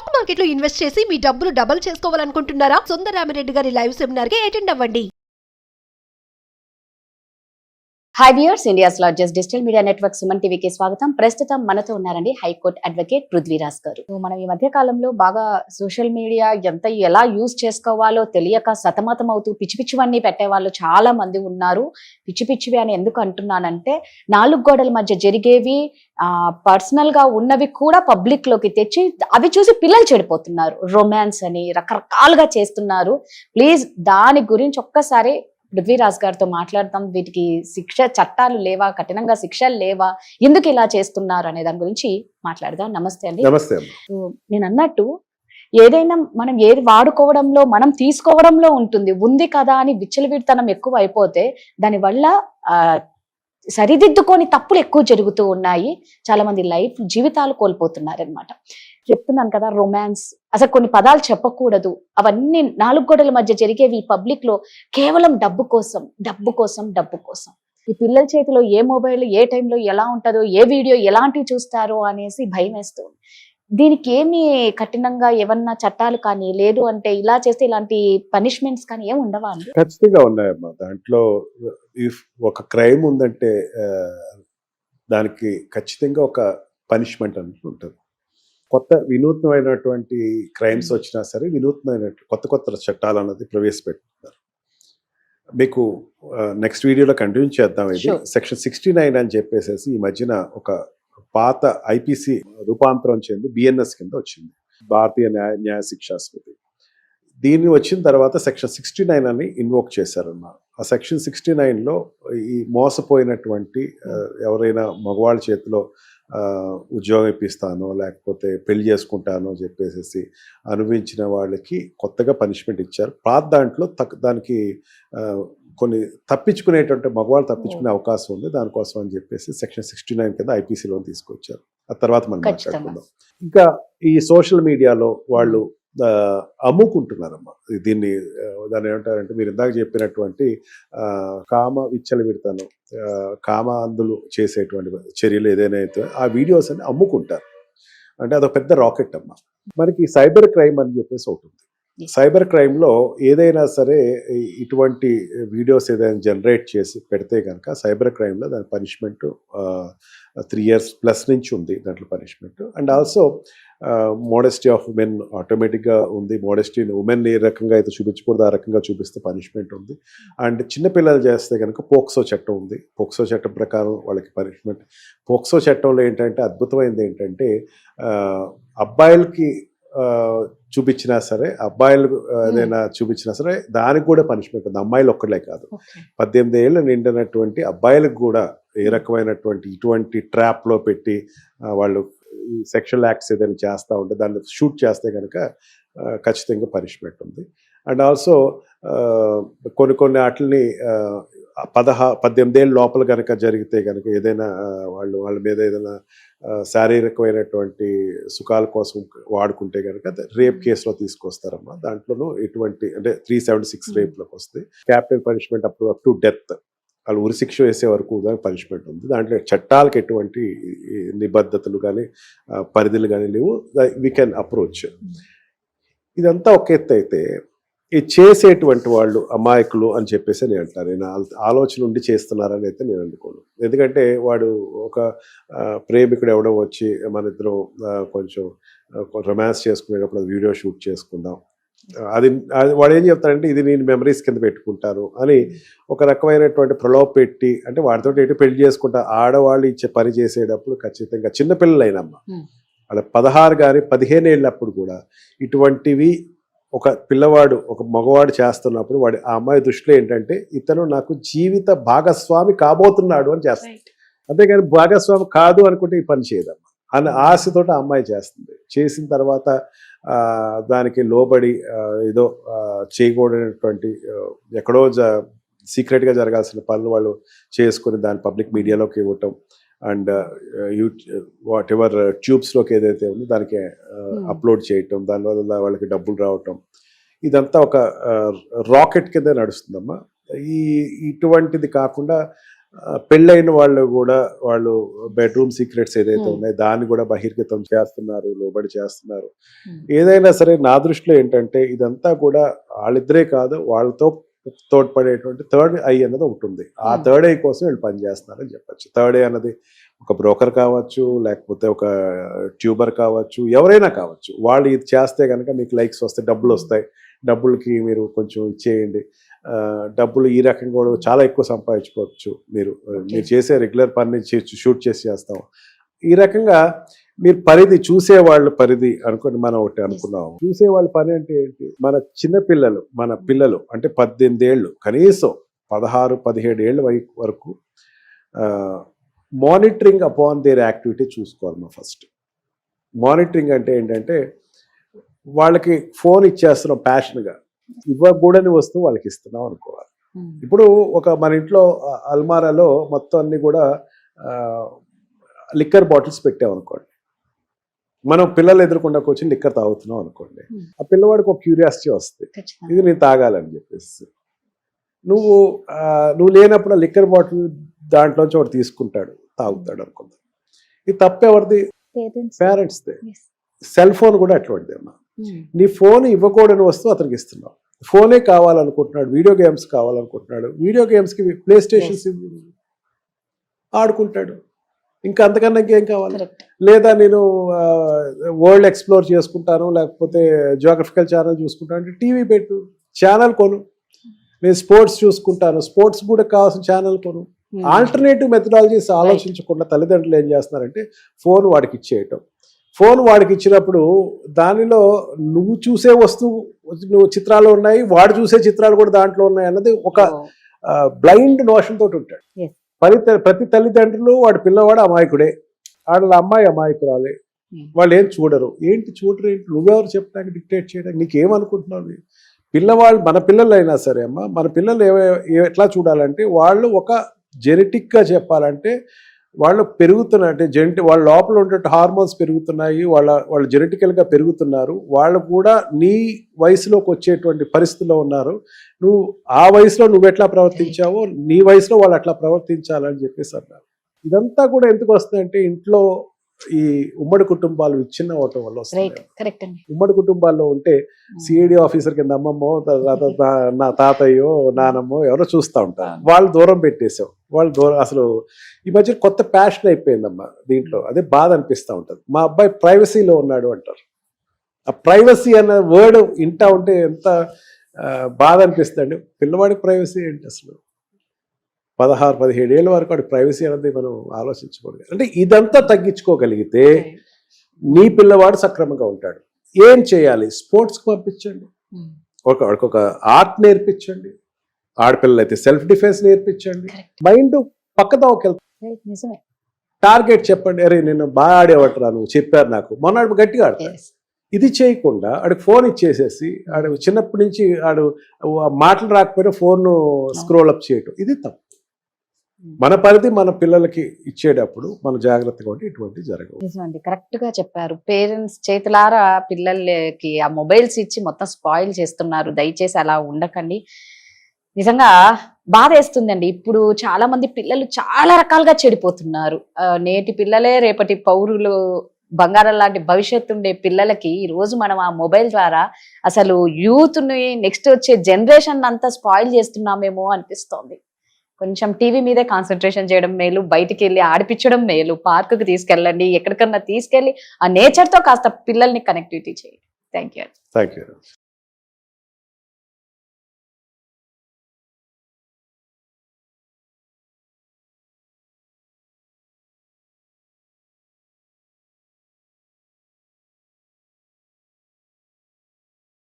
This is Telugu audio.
స్టాక్ మార్కెట్లో ఇన్వెస్ట్ చేసి మీ డబ్బులు డబుల్ చేసుకోవాలనుకుంటున్నారా? సుందర రామిరెడ్డి గారి లైవ్ సెమినార్కి అటెండ్ అవ్వండి. Hi viewers India's largest digital media network Suman టీవీకి స్వాగతం. ప్రస్తుతం మనతో ఉన్నారండి హైకోర్టు అడ్వకేట్ పృథ్వీరాజ్ గారు. మనం ఈ మధ్య కాలంలో బాగా సోషల్ మీడియా ఎంత ఎలా యూజ్ చేసుకోవాలో తెలియక సతమతం అవుతూ పిచ్చి పిచ్చివన్నీ పెట్టే వాళ్ళు చాలా మంది ఉన్నారు. పిచ్చి పిచ్చివి అని ఎందుకు అంటున్నానంటే నాలుగు గోడల మధ్య జరిగేవి పర్సనల్గా ఉన్నవి కూడా పబ్లిక్లోకి తెచ్చి అవి చూసి పిల్లలు చెడిపోతున్నారు. రొమాన్స్ అని రకరకాలుగా చేస్తున్నారు. ప్లీజ్ దాని గురించి ఒక్కసారి పృథ్వీరాజ్ గారితో మాట్లాడతాం. వీటికి శిక్ష చట్టాలు లేవా? కఠినంగా శిక్షలు లేవా? ఎందుకు ఇలా చేస్తున్నారు? అనే దాని గురించి మాట్లాడదాం. నమస్తే అండి. నమస్తే నేను అన్నట్టు ఏదైనా మనం ఏది వాడుకోవడంలో మనం తీసుకోవడంలో ఉంటుంది. ఉంది కదా అని విచ్చలవిడితనం ఎక్కువ అయిపోతే దానివల్ల ఆ సరిదిద్దుకొని తప్పులు ఎక్కువ జరుగుతూ ఉన్నాయి. చాలా మంది లైఫ్ జీవితాలు కోల్పోతున్నారనమాట చెప్తున్నాను కదా రొమాన్స్ అసలు కొన్ని పదాలు చెప్పకూడదు. అవన్నీ నాలుగు గోడల మధ్య జరిగేవి పబ్లిక్లో కేవలం డబ్బు కోసం డబ్బు కోసం డబ్బు కోసం. ఈ పిల్లల చేతిలో ఏ మొబైల్ ఏ టైంలో ఎలా ఉంటుందో ఏ వీడియో ఎలాంటివి చూస్తారో అనేసి భయం వేస్తుంది దీనికి ఏమి కఠినంగా ఏమన్నా చట్టాలు కానీ లేదు అంటే ఇలా చేస్తే ఇలాంటి పనిష్మెంట్స్ కానీ ఏమి ఉండవా అండి? ఖచ్చితంగా ఉన్నాయమ్మా. దాంట్లో ఇఫ్ ఒక క్రైమ్ ఉందంటే దానికి ఖచ్చితంగా ఒక పనిష్మెంట్ అనేది ఉంటుంది. కొత్త వినూత్నమైనటువంటి క్రైమ్స్ వచ్చినా సరే వినూత్నమైన కొత్త కొత్త చట్టాలు అన్నది ప్రవేశపెట్టుతున్నారు మీకు నెక్స్ట్ వీడియోలో కంటిన్యూ చేద్దాం ఇది. సెక్షన్ సిక్స్టీ నైన్ అని చెప్పేసేసి ఈ మధ్యన ఒక పాత ఐపీసీ రూపాంతరం చెంది బిఎన్ఎస్ కింద వచ్చింది. భారతీయ న్యాయ న్యాయ శిక్షా స్మృతి. దీన్ని వచ్చిన తర్వాత సెక్షన్ సిక్స్టీ నైన్ అని ఇన్వోక్ చేశారన్నారు ఆ సెక్షన్ సిక్స్టీ నైన్లో ఈ మోసపోయినటువంటి ఎవరైనా మగవాళ్ళ చేతిలో ఉద్యోగం ఇప్పిస్తానో లేకపోతే పెళ్ళి చేసుకుంటానో చెప్పేసేసి చెప్పేసి అనుభవించిన వాళ్ళకి కొత్తగా పనిష్మెంట్ ఇచ్చారు. పాత దాంట్లో తక్ దానికి కొన్ని తప్పించుకునేటువంటి మగవాళ్ళు తప్పించుకునే అవకాశం ఉంది. దానికోసం అని చెప్పేసి సెక్షన్ సిక్స్టీ నైన్ కింద ఐపీసీలో తీసుకొచ్చారు. ఆ తర్వాత మనం. మాట్లాడుకుందాం. ఇంకా ఈ సోషల్ మీడియాలో వాళ్ళు అమ్ముకుంటున్నారమ్మా. దీన్ని దాన్ని ఏమంటారంటే మీరు ఇందాక చెప్పినటువంటి కామ విచ్చల విడతను కామ అందులు చేసేటువంటి చర్యలు ఏదైనా అయితే ఆ వీడియోస్ అని అమ్ముకుంటారు. అంటే అదొక పెద్ద రాకెట్ అమ్మా. మనకి సైబర్ క్రైమ్ అని చెప్పేసి ఒకటి సైబర్ క్రైమ్లో ఏదైనా సరే ఇటువంటి వీడియోస్ ఏదైనా జనరేట్ చేసి పెడితే కనుక సైబర్ క్రైమ్లో దాని పనిష్మెంట్ త్రీ ఇయర్స్ ప్లస్ నుంచి ఉంది దాంట్లో punishment. And also modesty of women ఆటోమేటిక్గా ఉంది. మోడెస్టీ ఉమెన్ ఏ రకంగా అయితే చూపించకూడదు ఆ రకంగా చూపిస్తే పనిష్మెంట్ ఉంది. అండ్ చిన్నపిల్లలు చేస్తే కనుక పోక్సో చట్టం ఉంది. పోక్సో చట్టం ప్రకారం వాళ్ళకి పనిష్మెంట్. పోక్సో చట్టంలో ఏంటంటే అద్భుతమైనది ఏంటంటే అబ్బాయిలకి చూపించినా సరే అబ్బాయిలు ఏదైనా చూపించినా సరే దానికి కూడా పనిష్మెంట్ ఉంది. అమ్మాయిలు ఒక్కలే కాదు. పద్దెనిమిది ఏళ్ళు నిండినటువంటి అబ్బాయిలకు కూడా ఏ రకమైనటువంటి ఇటువంటి ట్రాప్లో పెట్టి వాళ్ళు సెక్షువల్ యాక్ట్స్ ఏదైనా చేస్తూ ఉంటే దాన్ని షూట్ చేస్తే కనుక ఖచ్చితంగా పనిష్మెంట్ ఉంది. అండ్ ఆల్సో కొన్ని కొన్ని వాటిని పదహా పద్దెనిమిది ఏళ్ళ లోపల కనుక జరిగితే కనుక ఏదైనా ఆ, వాళ్ళు వాళ్ళ మీద ఏదైనా శారీరకమైనటువంటి సుఖాల కోసం వాడుకుంటే కనుక రేప్ కేసులో తీసుకొస్తారమ్మా. దాంట్లోనూ ఎటువంటి అంటే త్రీ సెవెంటీ సిక్స్ Hmm. రేప్లోకి వస్తాయి capital punishment up to death. వాళ్ళు ఉరి శిక్ష వేసే వరకు దానికి పనిష్మెంట్ ఉంది. దాంట్లో చట్టాలకు ఎటువంటి నిబద్ధతలు కానీ పరిధులు కానీ లేవు. వీ కెన్ అప్రోచ్ ఇదంతా ఒక ఎత్తు అయితే చేసేటువంటి వాళ్ళు అమాయకులు అని చెప్పేసి నేను అంటాను నేను ఆల్- ఆలోచన ఉండి చేస్తున్నారని అయితే నేను అనుకోను. ఎందుకంటే వాడు ఒక ప్రేమికుడు ఎవడో వచ్చి మన ఇద్దరం కొంచెం రొమాన్స్ చేసుకునేటప్పుడు వీడియో షూట్ చేసుకుందాం. అది అది వాడు ఏం చెప్తాడంటే ఇది నేను మెమరీస్ కింద పెట్టుకుంటాను అని ఒక రకమైనటువంటి ప్రలోభ పెట్టి అంటే వాడితో ఎటు పెళ్ళి చేసుకుంటా ఆడవాళ్ళు ఇచ్చే పని చేసేటప్పుడు ఖచ్చితంగా చిన్నపిల్లలైనమ్మ. వాళ్ళ పదహారు కానీ పదిహేను ఏళ్ళప్పుడు కూడా ఇటువంటివి ఒక పిల్లవాడు ఒక మగవాడు చేస్తున్నప్పుడు వాడి ఆ అమ్మాయి దృష్టిలో ఏంటంటే ఇతను నాకు జీవిత భాగస్వామి కాబోతున్నాడు అని చేస్తాడు. అంతేగాని భాగస్వామి కాదు అనుకుంటే ఈ పని చేయదమ్మా. అన్న ఆశతోటి ఆ అమ్మాయి చేస్తుంది. చేసిన తర్వాత దానికి లోబడి ఏదో చేయకూడనటువంటి ఎక్కడో జ సీక్రెట్గా జరగాల్సిన పనులు వాళ్ళు చేసుకుని దాన్ని పబ్లిక్ మీడియాలోకి ఇవ్వటం అండ్ యూ వాట్ ఎవర్ ట్యూబ్స్లోకి ఏదైతే ఉందో దానికి అప్లోడ్ చేయటం దానివల్ల వాళ్ళకి డబ్బులు రావటం ఇదంతా ఒక రాకెట్ కింద నడుస్తుందమ్మా ఈ ఇటువంటిది కాకుండా ఆ, పెళ్ళైన వాళ్ళు కూడా వాళ్ళు బెడ్రూమ్ సీక్రెట్స్ ఏదైతే Hmm. ఉన్నాయో దాన్ని కూడా బహిర్గతం చేస్తున్నారు లోబడి చేస్తున్నారు Hmm. ఏదైనా సరే నా దృష్టిలో ఏంటంటే ఇదంతా కూడా వాళ్ళిద్దరే కాదు వాళ్ళతో తోడ్పడేటువంటి థర్డ్ ఐ అన్నది ఉంటుంది ఆ Hmm. థర్డ్ ఐ కోసం వీళ్ళు పనిచేస్తున్నారని చెప్పొచ్చు. థర్డ్ ఐ అన్నది ఒక బ్రోకర్ కావచ్చు లేకపోతే ఒక ట్యూబర్ కావచ్చు ఎవరైనా కావచ్చు. వాళ్ళు ఇది చేస్తే కనుక మీకు లైక్స్ వస్తాయి డబ్బులు వస్తాయి. డబ్బులకి మీరు కొంచెం ఇచ్చేయండి డబ్బులు ఈ రకంగా కూడా చాలా ఎక్కువ సంపాదించుకోవచ్చు మీరు. మీరు చేసే రెగ్యులర్ పని షూట్ చేసి చేస్తాం. ఈ రకంగా మీరు పరిధి చూసేవాళ్ళు పరిధి అనుకుని మనం ఒకటి అనుకున్నాం చూసేవాళ్ళ పని అంటే ఏంటి? మన చిన్న పిల్లలు మన పిల్లలు అంటే పద్దెనిమిది ఏళ్ళు కనీసం పదహారు పదిహేడు ఏళ్ళ వరకు మానిటరింగ్ అపాన్ దేర్ యాక్టివిటీ చూసుకోవాలి మా ఫస్ట్ మానిటరింగ్ అంటే ఏంటంటే వాళ్ళకి ఫోన్ ఇచ్చేస్తున్నాం ప్యాషన్గా ఇవ్వకూడని వస్తువు వాళ్ళకి ఇస్తున్నాం అనుకోవాలి. ఉమ్. ఇప్పుడు ఒక మన ఇంట్లో అల్మారాలో మొత్తం అన్ని కూడా లిక్కర్ బాటిల్స్ పెట్టామనుకోండి. మనం పిల్లలు ఎదురుకుండా వచ్చి లిక్కర్ తాగుతున్నాం అనుకోండి. ఆ పిల్లవాడికి ఒక క్యూరియాసిటీ వస్తుంది. ఇది నేను తాగాలని చెప్పేసి నువ్వు నువ్వు లేనప్పుడు ఆ లిక్కర్ బాటిల్ దాంట్లోంచి ఒకటి తీసుకుంటాడు తాగుతాడు అనుకుందాం ఇది తప్పెవరిది. పేరెంట్స్దే. సెల్ ఫోన్ కూడా అటువంటిది అమ్మా. నీ ఫోన్ ఇవ్వకూడని వస్తువు అతనికి ఇస్తున్నావు ఫోనే కావాలనుకుంటున్నాడు వీడియో గేమ్స్ కావాలనుకుంటున్నాడు వీడియో గేమ్స్కి ప్లే స్టేషన్స్ ఆడుకుంటాడు ఇంకా అంతకన్నా ఇంకేం కావాలి. లేదా నేను వరల్డ్ ఎక్స్ప్లోర్ చేసుకుంటాను లేకపోతే జియోగ్రఫికల్ ఛానల్ చూసుకుంటాను. అంటే టీవీ పెట్టు ఛానల్ కొను. నేను స్పోర్ట్స్ చూసుకుంటాను. స్పోర్ట్స్ కూడా కావాల్సిన ఛానల్ కొను. ఆల్టర్నేటివ్ మెథడాలజీస్ ఆలోచించకుండా తల్లిదండ్రులు ఏం చేస్తున్నారంటే ఫోన్ వాడికి ఇచ్చేయటం. ఫోన్ వాడికి ఇచ్చినప్పుడు దానిలో నువ్వు చూసే వస్తువు నువ్వు చిత్రాలు ఉన్నాయి వాడు చూసే చిత్రాలు కూడా దాంట్లో ఉన్నాయి అన్నది ఒక Oh. బ్లైండ్ నోషన్ తోటి ఉంటాడు. Yes. ప్రతి ప్రతి తల్లిదండ్రులు వాడి పిల్లవాడు అమాయకుడే వాళ్ళ అమ్మాయి అమాయకురాలే. వాళ్ళు ఏం చూడరు ఏంటి చూడరు ఏంటి నువ్వెవరు చెప్పడానికి డిక్టేట్ చేయడానికి నీకేమనుకుంటున్నావు? పిల్లవాళ్ళు మన పిల్లలు అయినా సరే అమ్మా మన పిల్లలు ఎట్లా చూడాలంటే వాళ్ళు ఒక జెనెటిక్గా చెప్పాలంటే వాళ్ళు పెరుగుతున్న అంటే జెనెటి వాళ్ళ లోపల ఉండే హార్మోన్స్ పెరుగుతున్నాయి వాళ్ళ వాళ్ళు జెనెటికల్గా పెరుగుతున్నారు వాళ్ళు కూడా నీ వయసులోకి వచ్చేటువంటి పరిస్థితిలో ఉన్నారు. నువ్వు ఆ వయసులో నువ్వు ఎట్లా ప్రవర్తించావో నీ వయసులో వాళ్ళు అట్లా ప్రవర్తించాలని చెప్పేసి అన్నారు. ఇదంతా కూడా ఎందుకు వస్తుందంటే ఇంట్లో ఈ ఉమ్మడి కుటుంబాలు విచ్ఛిన్నం అవటం వల్ల రైట్ వస్తుంది కరెక్ట్ అండి. ఉమ్మడి కుటుంబాల్లో ఉంటే సిఐడి ఆఫీసర్ కింద అమ్మమ్మో తర్వాత నా- తాతయ్యో నానమ్మో ఎవరో చూస్తూ ఉంటారు. వాళ్ళు దూరం పెట్టేసాం వాళ్ళు దూరం అసలు ఈ మధ్య కొత్త ప్యాషన్ అయిపోయిందమ్మా దీంట్లో. అదే బాధ అనిపిస్తూ ఉంటుంది. మా అబ్బాయి ప్రైవసీలో ఉన్నాడు అంటారు. ఆ ప్రైవసీ అన్న వర్డ్ ఇంటా ఉంటే ఎంత బాధ అనిపిస్తుంది పిల్లవాడి ప్రైవసీ ఏంటి అసలు? పదహారు పదిహేడు ఏళ్ళ వరకు వాడి ప్రైవసీ అనేది మనం ఆలోచించకూడదు అంటే ఇదంతా తగ్గించుకోగలిగితే నీ పిల్లవాడు సక్రమంగా ఉంటాడు. ఏం చేయాలి? స్పోర్ట్స్కి పంపించండి. ఉమ్. ఒక వాడికి ఒక ఆర్ట్ నేర్పించండి. ఆడపిల్లలు అయితే సెల్ఫ్ డిఫెన్స్ నేర్పించండి. మైండ్ పక్కదాకి వెళ్తాం టార్గెట్ చెప్పండి. అరే నేను బాగా ఆడేవట్రా నువ్వు? చెప్పారు నాకు. మొన్న ఆడు గట్టిగా ఆడతాడు. ఇది చేయకుండా ఆడికి ఫోన్ ఇచ్చేసేసి ఆడు చిన్నప్పటి నుంచి ఆడు మాటలు రాకపోయినా ఫోన్ స్క్రోల్ అప్ చేయటం. ఇది తప్పు. మన పరిధి మన పిల్లలకి ఇచ్చేటప్పుడు మన జాగ్రత్తగా ఉంటే ఇటువంటి జరగవు. నిజమండి. కరెక్ట్గా చెప్పారు. పేరెంట్స్ చేతులారా పిల్లలకి ఆ మొబైల్స్ ఇచ్చి మొత్తం స్పాయిల్ చేస్తున్నారు. దయచేసి అలా ఉండకండి. నిజంగా బాధ వేస్తుందండి ఇప్పుడు చాలా మంది పిల్లలు చాలా రకాలుగా చెడిపోతున్నారు. నేటి పిల్లలే రేపటి పౌరులు బంగారం లాంటి భవిష్యత్తు ఉండే పిల్లలకి ఈ రోజు మనం ఆ మొబైల్ ద్వారా అసలు యూత్ని నెక్స్ట్ వచ్చే జనరేషన్ అంతా స్పాయిల్ చేస్తున్నామేమో అనిపిస్తోంది. కొంచెం టీవీ మీదే కాన్సన్ట్రేషన్ చేయడం మేలు బయటికి వెళ్ళి ఆడిపించడం మేలు పార్కుకి తీసుకెళ్ళండి ఎక్కడికన్నా తీసుకెళ్ళి ఆ నేచర్తో కాస్త పిల్లల్ని కనెక్టివిటీ చేయండి. Thank you thank you